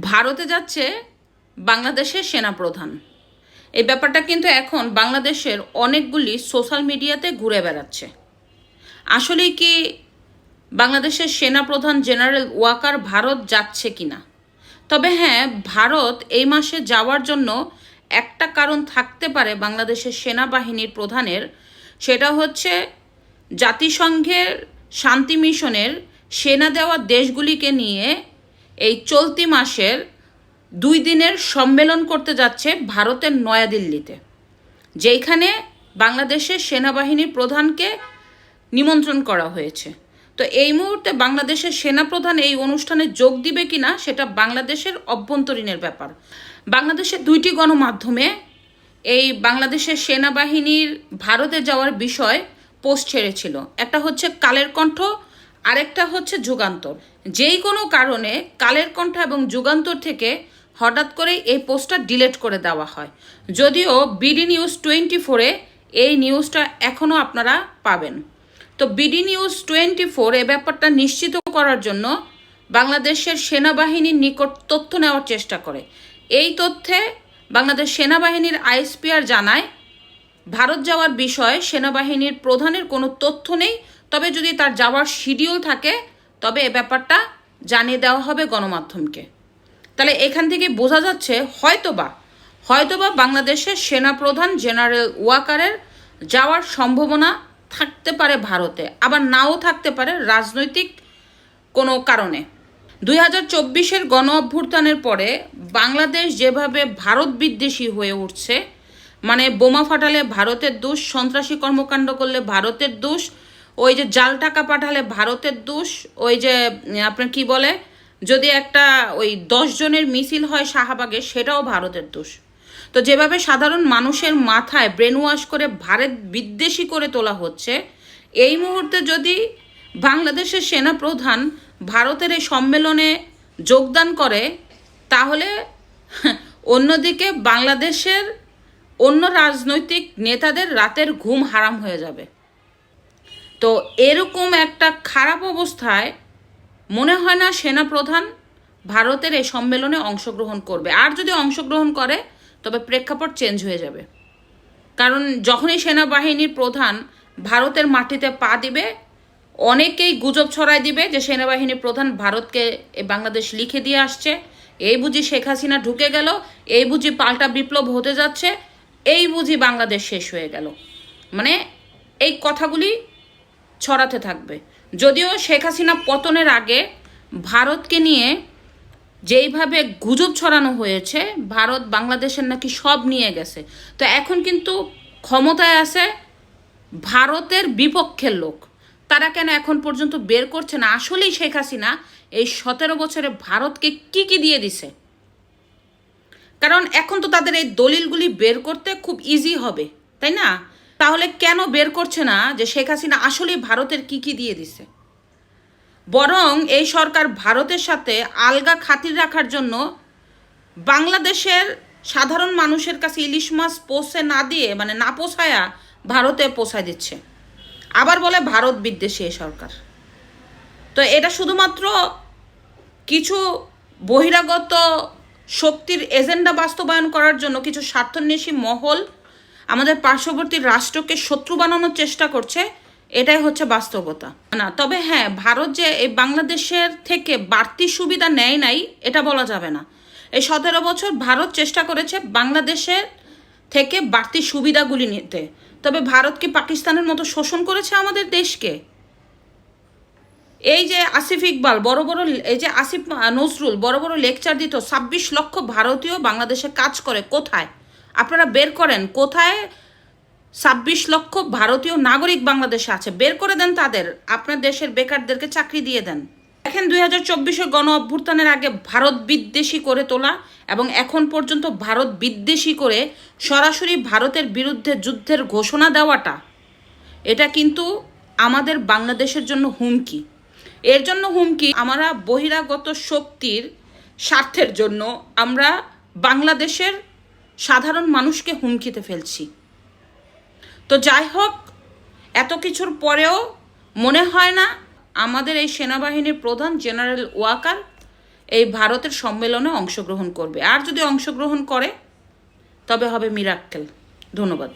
ভারতে যাচ্ছে বাংলাদেশের সেনাপ্রধান। এই ব্যাপারটা কিন্তু এখন বাংলাদেশের অনেকগুলি সোশ্যাল মিডিয়াতে ঘুরে বেড়াচ্ছে। আসলে কি বাংলাদেশের সেনাপ্রধান জেনারেল ওয়াকার ভারত যাচ্ছে কিনা? তবে হ্যাঁ ভারত এই মাসে যাওয়ার জন্য একটা কারণ থাকতে পারে বাংলাদেশের সেনাবাহিনীর প্রধানের। সেটা হচ্ছে জাতিসংঘের শান্তি মিশনের সেনা দেওয়া দেশগুলিকে নিয়ে এই চলতি মাসের দুই দিনের সম্মেলন করতে যাচ্ছে ভারতের নয়াদিল্লিতে, যেইখানে বাংলাদেশের সেনাবাহিনীর প্রধানকে নিমন্ত্রণ করা হয়েছে। তো এই মুহূর্তে বাংলাদেশের সেনাপ্রধান এই অনুষ্ঠানে যোগ দিবে কিনা সেটা বাংলাদেশের অভ্যন্তরীণের ব্যাপার। বাংলাদেশের দুইটি গণমাধ্যমে এই বাংলাদেশের সেনাবাহিনীর ভারতে যাওয়ার বিষয় পোস্ট ছেড়েছিল। একটা হচ্ছে কালের কণ্ঠ আরেকটা হচ্ছে যুগান্তর। যেই কোনো কারণে কালের কণ্ঠ এবং যুগান্তর থেকে হঠাৎ করে এই পোস্টটা ডিলিট করে দেওয়া হয়। যদিও বিডি নিউজ টোয়েন্টি ফোরে এই নিউজটা এখনও আপনারা পাবেন। তো বিডি নিউজ টোয়েন্টি ফোর এ ব্যাপারটা নিশ্চিত করার জন্য বাংলাদেশের সেনাবাহিনীর নিকট তথ্য নেওয়ার চেষ্টা করে। এই তথ্যে বাংলাদেশ সেনাবাহিনীর আইএসপিআর জানায়, ভারত যাওয়ার বিষয়ে সেনাবাহিনীর প্রধানের কোনো তথ্য নেই তবে যদি তার যাওয়ার শিডিউল থাকে, তবে এ ব্যাপারটা জানিয়ে দেওয়া হবে গণমাধ্যমকে। তাহলে এখান থেকে বোঝা যাচ্ছে হয়তোবা হয়তোবা বাংলাদেশের সেনাপ্রধান জেনারেল ওয়াকারের যাওয়ার সম্ভাবনা থাকতে পারে ভারতে, আবার নাও থাকতে পারে রাজনৈতিক কোনো কারণে। দুই হাজার চব্বিশের গণ অভ্যুত্থানের পরে বাংলাদেশ যেভাবে ভারত বিদ্বেষী হয়ে উঠছে মানে বোমা ফাটালে ভারতের দোষ, সন্ত্রাসী কর্মকাণ্ড করলে ভারতের দোষ ওই যে জাল টাকা পাঠালে ভারতের দোষ, ওই যে, আপনার কি বলে, যদি একটা ওই জনের মিছিল হয় শাহবাগে, সেটাও ভারতের দোষ। তো যেভাবে সাধারণ মানুষের মাথায় ব্রেন ওয়াশ করে ভারত বিদ্বেষী করে তোলা হচ্ছে, এই মুহূর্তে যদি বাংলাদেশের সেনাপ্রধান ভারতের এই সম্মেলনে যোগদান করে, তাহলে অন্যদিকে বাংলাদেশের অন্য রাজনৈতিক নেতাদের রাতের ঘুম হারাম হয়ে যাবে। তো এরকম একটা খারাপ অবস্থায় মনে হয় না সেনাপ্রধান ভারতের এই সম্মেলনে অংশগ্রহণ করবে। আর যদি অংশগ্রহণ করে, তবে প্রেক্ষাপট চেঞ্জ হয়ে যাবে। কারণ যখনই সেনাবাহিনীর প্রধান ভারতের মাটিতে পা দিবে, অনেকেই গুজব ছড়ায় দিবে যে সেনাবাহিনীর প্রধান ভারতকে বাংলাদেশ লিখে দিয়ে আসছে। এই বুঝি শেখ হাসিনা ঢুকে গেল, এই বুঝি পাল্টা বিপ্লব হতে যাচ্ছে, এই বুঝি বাংলাদেশ শেষ হয়ে গেল। মানে এই কথাগুলি ছড়াতে থাকবে। যদিও শেখ হাসিনা পতনের আগে ভারতকে নিয়ে যেইভাবে গুজব ছড়ানো হয়েছে, ভারত বাংলাদেশের নাকি সব নিয়ে গেছে। তো এখন কিন্তু ক্ষমতায় আছে ভারতের বিপক্ষের লোক। তারা কেন এখন পর্যন্ত বের করছে না? আসলেই শেখ হাসিনা এই সতেরো বছরে ভারতকে কি কি দিয়ে দিছে? কারণ এখন তো তাদের এই দলিলগুলি বের করতে খুব ইজি হবে, তাই না? তাহলে কেন বের করছে না যে শেখ হাসিনা আসলেই ভারতের কি কি দিয়ে দিছে? বরং এই সরকার ভারতের সাথে আলগা খাতির রাখার জন্য বাংলাদেশের সাধারণ মানুষের কাছে ইলিশ মাছ পোষে না দিয়ে মানে না পোষায়া ভারতে পোষায় দিচ্ছে। আবার বলে ভারত বিদ্বেষী এই সরকার। তো এটা শুধুমাত্র কিছু বহিরাগত শক্তির এজেন্ডা বাস্তবায়ন করার জন্য কিছু স্বার্থন্বেষী মহল আমাদের পার্শ্ববর্তী রাষ্ট্রকে শত্রু বানানোর চেষ্টা করছে, এটাই হচ্ছে বাস্তবতা। না, তবে হ্যাঁ ভারত যে এই বাংলাদেশের থেকে বাড়তি সুবিধা নেয় নাই, এটা বলা যাবে না। এই সতেরো বছর ভারত চেষ্টা করেছে বাংলাদেশের থেকে বাড়তি সুবিধাগুলি নিতে। তবে ভারত কি পাকিস্তানের মতো শোষণ করেছে আমাদের দেশকে? এই যে আসিফ ইকবাল, বড় বড় এই যে আসিফ নজরুল, বড় বড় লেকচার দিত, ছাব্বিশ লক্ষ ভারতীয় বাংলাদেশে কাজ করে, কোথায়? আপনারা বের করেন, কোথায় ছাব্বিশ লক্ষ ভারতীয় নাগরিক বাংলাদেশে আছে, বের করে দেন তাদের, আপনার দেশের বেকারদেরকে চাকরি দিয়ে দেন। দেখেন দুই হাজার চব্বিশের গণ অভ্যুত্থানের আগে ভারত বিদ্বেষী করে তোলা এবং এখন পর্যন্ত ভারত বিদ্বেষী করে সরাসরি ভারতের বিরুদ্ধে যুদ্ধের ঘোষণা দেওয়াটা, এটা কিন্তু আমাদের বাংলাদেশের জন্য হুমকি। এর জন্য হুমকি আমরা বহিরাগত শক্তির স্বার্থের জন্য আমরা বাংলাদেশের সাধারণ মানুষকে হুমকিতে ফেলছি। তো যাই হোক, এত কিছুর পরেও মনে হয় না আমাদের এই সেনাবাহিনীর প্রধান জেনারেল ওয়াকার এই ভারতের সম্মেলনে অংশগ্রহণ করবে। আর যদি অংশগ্রহণ করে, তবে হবে মিরাক্কেল। ধন্যবাদ।